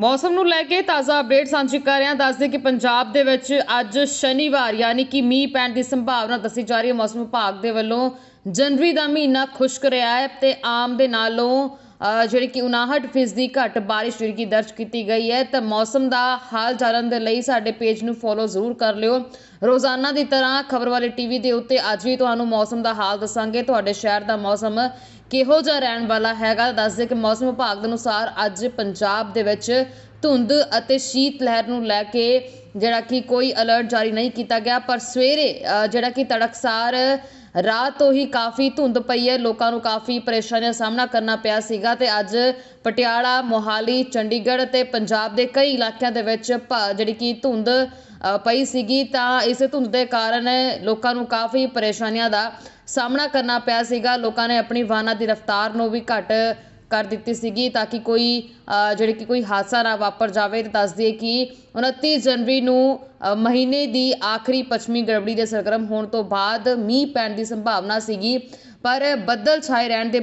ਮੌਸਮ ਨੂੰ ਲੈ ਕੇ ਤਾਜ਼ਾ ਅਪਡੇਟ ਸਾਂਝੀ ਕਰ ਰਹੇ ਹਾਂ। ਦੱਸਦੇ ਕਿ ਪੰਜਾਬ ਦੇ ਵਿੱਚ ਅੱਜ ਸ਼ਨੀਵਾਰ, ਯਾਨੀ ਕਿ ਮੀਂਹ ਪੈਣ ਦੀ ਸੰਭਾਵਨਾ ਦੱਸੀ ਜਾ ਰਹੀ ਹੈ। ਮੌਸਮ ਵਿਭਾਗ ਦੇ ਵੱਲੋਂ ਜਨਵਰੀ ਦਾ ਮਹੀਨਾ ਖੁਸ਼ਕ ਰਿਹਾ ਹੈ ਤੇ ਆਮ ਦੇ ਨਾਲੋਂ ਜਿਹੜੀ ਕਿ 59 ਫੀਸਦੀ ਘੱਟ ਬਾਰਿਸ਼ ਜਿਹੜੀ ਕਿ ਦਰਜ ਕੀਤੀ ਗਈ ਹੈ, ਤਾਂ ਮੌਸਮ ਦਾ ਹਾਲ ਜਾਣਨ ਦੇ ਲਈ ਸਾਡੇ ਪੇਜ ਨੂੰ ਫੋਲੋ ਜ਼ਰੂਰ ਕਰ ਲਿਓ। ਰੋਜ਼ਾਨਾ ਦੀ ਤਰ੍ਹਾਂ ਖਬਰ ਵਾਲੇ ਟੀਵੀ ਦੇ ਉੱਤੇ ਅੱਜ ਵੀ ਤੁਹਾਨੂੰ ਮੌਸਮ ਦਾ ਹਾਲ ਦੱਸਾਂਗੇ। ਤੁਹਾਡੇ ਸ਼ਹਿਰ ਦਾ ਮੌਸਮ ਕਿਹੋ ਜਿਹਾ ਰਹਿਣ ਵਾਲਾ ਹੈਗਾ, ਦੱਸਦੇ ਕਿ ਮੌਸਮ ਵਿਭਾਗ ਦੇ ਅਨੁਸਾਰ ਅੱਜ ਪੰਜਾਬ ਦੇ ਵਿੱਚ ਧੁੰਦ ਅਤੇ ਸ਼ੀਤ ਲਹਿਰ ਨੂੰ ਲੈ ਕੇ ਜਿਹੜਾ ਕਿ ਕੋਈ ਅਲਰਟ ਜਾਰੀ ਨਹੀਂ ਕੀਤਾ ਗਿਆ, ਪਰ ਸਵੇਰੇ ਜਿਹੜਾ ਕਿ ਤੜਕਸਾਰ ਰਾਤ ਤੋਂ ਹੀ ਕਾਫੀ ਧੁੰਦ ਪਈ ਹੈ। ਲੋਕਾਂ ਨੂੰ ਕਾਫੀ ਪਰੇਸ਼ਾਨੀਆਂ ਦਾ ਸਾਹਮਣਾ ਕਰਨਾ ਪਿਆ ਸੀਗਾ ਤੇ ਅੱਜ ਪਟਿਆਲਾ ਮੋਹਾਲੀ ਚੰਡੀਗੜ੍ਹ ਤੇ ਪੰਜਾਬ ਦੇ ਕਈ ਇਲਾਕਿਆਂ ਦੇ ਵਿੱਚ ਭਾ ਜਿਹੜੀ ਕਿ ਧੁੰਦ ਅ, ਪਈ ਸੀਗੀ ਤਾਂ ਇਸ ਧੁੰਦ ਦੇ ਕਾਰਨ ਲੋਕਾਂ ਨੂੰ ਕਾਫੀ ਪਰੇਸ਼ਾਨੀਆਂ ਦਾ ਸਾਹਮਣਾ ਕਰਨਾ ਪਿਆ ਸੀਗਾ। ਲੋਕਾਂ ਨੇ ਆਪਣੀ ਵਾਹਨਾਂ ਦੀ ਰਫ਼ਤਾਰ ਨੂੰ ਵੀ ਘੱਟ ਕਰ ਦਿੱਤੀ ਸੀਗੀ ਤਾਂ ਕਿ ਕੋਈ ਜਿਹੜੇ ਕਿ ਕੋਈ ਹਾਦਸਾ ਨਾ ਵਾਪਰ ਜਾਵੇ ਤਾਂ ਦੱਸ ਦਈਏ ਕਿ 29 ਜਨਵਰੀ ਨੂੰ ਮਹੀਨੇ ਦੀ ਆਖਰੀ ਪੱਛਮੀ ਗੜਬੜੀ ਦੇ ਸਰਗਰਮ ਹੋਣ ਤੋਂ ਬਾਅਦ ਮੀਂਹ ਪੈਣ ਦੀ ਸੰਭਾਵਨਾ ਸੀਗੀ। ਪਰ ਬੱਦਲ ਛਾਏ ਰਹਿਣ ਦੇ